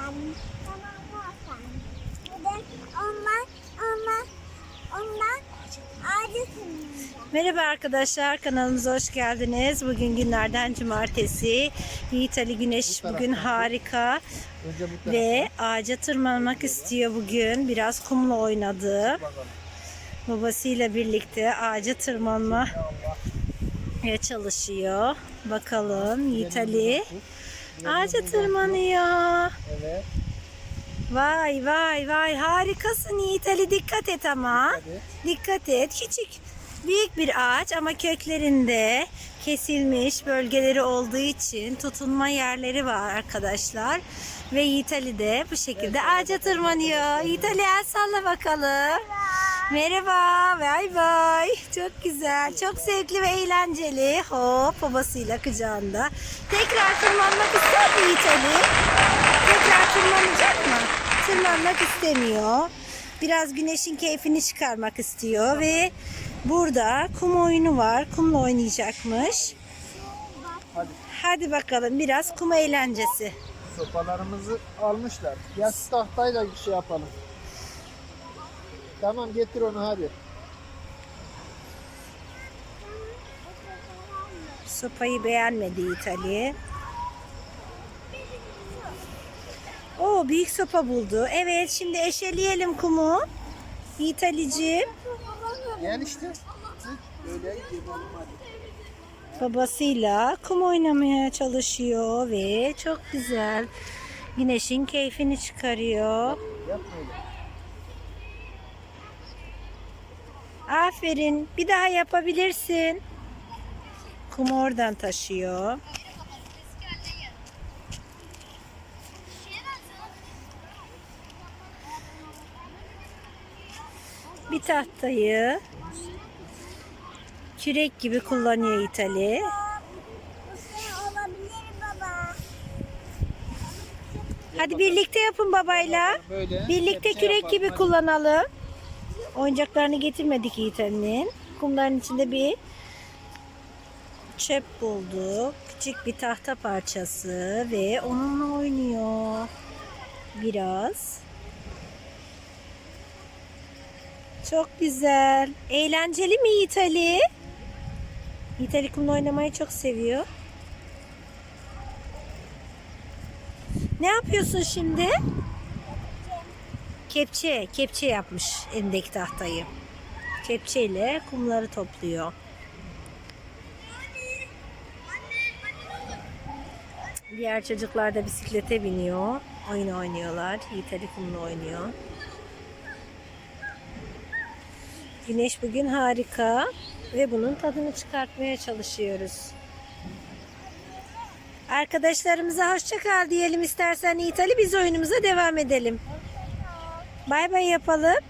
Tamam. Bir de ağacı sınırında. Merhaba arkadaşlar kanalımıza hoş geldiniz. Bugün günlerden cumartesi. Yiğit Ali Güneş bugün harika Önce bu ve ağaca tırmanmak istiyor bugün. Biraz kumla oynadı. bakalım. Babasıyla birlikte ağaca tırmanmaya çalışıyor. Bakalım Yiğit Ali ağaca tırmanıyor. Evet. Vay vay vay harikasın Yiğit Ali dikkat et ama. Hadi. Dikkat et. Küçük büyük bir ağaç ama köklerinde kesilmiş bölgeleri olduğu için tutunma yerleri var arkadaşlar. Ve Yiğit Ali de bu şekilde ağaca tırmanıyor. Yiğit Ali el salla bakalım. Merhaba. Bay bay. Çok güzel. Çok zevkli ve eğlenceli. Hop babasıyla kucağında. Tekrar tırmanmak ister mi Yiğit? Tekrar tırmanacak mı? Tırmanmak istemiyor. Biraz güneşin keyfini çıkarmak istiyor ve burada kum oyunu var. Kumla oynayacakmış. Hadi. Hadi bakalım biraz kum eğlencesi. Sopalarımızı almışlar. Ya şu tahtayla bir şey yapalım. Tamam getir onu hadi. Sopayı beğenmedi Yiğit Ali. Oo büyük sopa buldu. Evet şimdi eşeleyelim kumu. Yiğit Ali'ciğim. Gel işte. Çık. Böyle yapalım hadi. babasıyla kum oynamaya çalışıyor ve çok güzel güneşin keyfini çıkarıyor. Yapma öyle. Aferin. Bir daha yapabilirsin. Kum oradan taşıyor. Bir tahtayı kürek gibi kullanıyor İtali. Şey. Hadi birlikte yapın babayla. Böyle. Birlikte kepçe kürek gibi kullanalım. Oyuncaklarını getirmedik Yiğit'in. Kumların içinde bir çöp bulduk. Küçük bir tahta parçası ve onunla oynuyor. Biraz. Çok güzel. Eğlenceli mi Yiğit Ali? Yiğit Ali kumla oynamayı çok seviyor. Ne yapıyorsun şimdi? Kepçe, kepçe yapmış elindeki tahtayı. Kepçeyle kumları topluyor. Diğer çocuklar da bisiklete biniyor. Oyun oynuyorlar. Yiğit kumla oynuyor. Güneş bugün harika ve bunun tadını çıkartmaya çalışıyoruz. Arkadaşlarımıza hoşça kal diyelim istersen Yiğit biz oyunumuza devam edelim. Bay bay yapalım.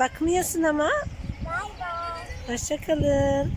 Bakmıyorsun ama. Bay bay. Hoşça kalın.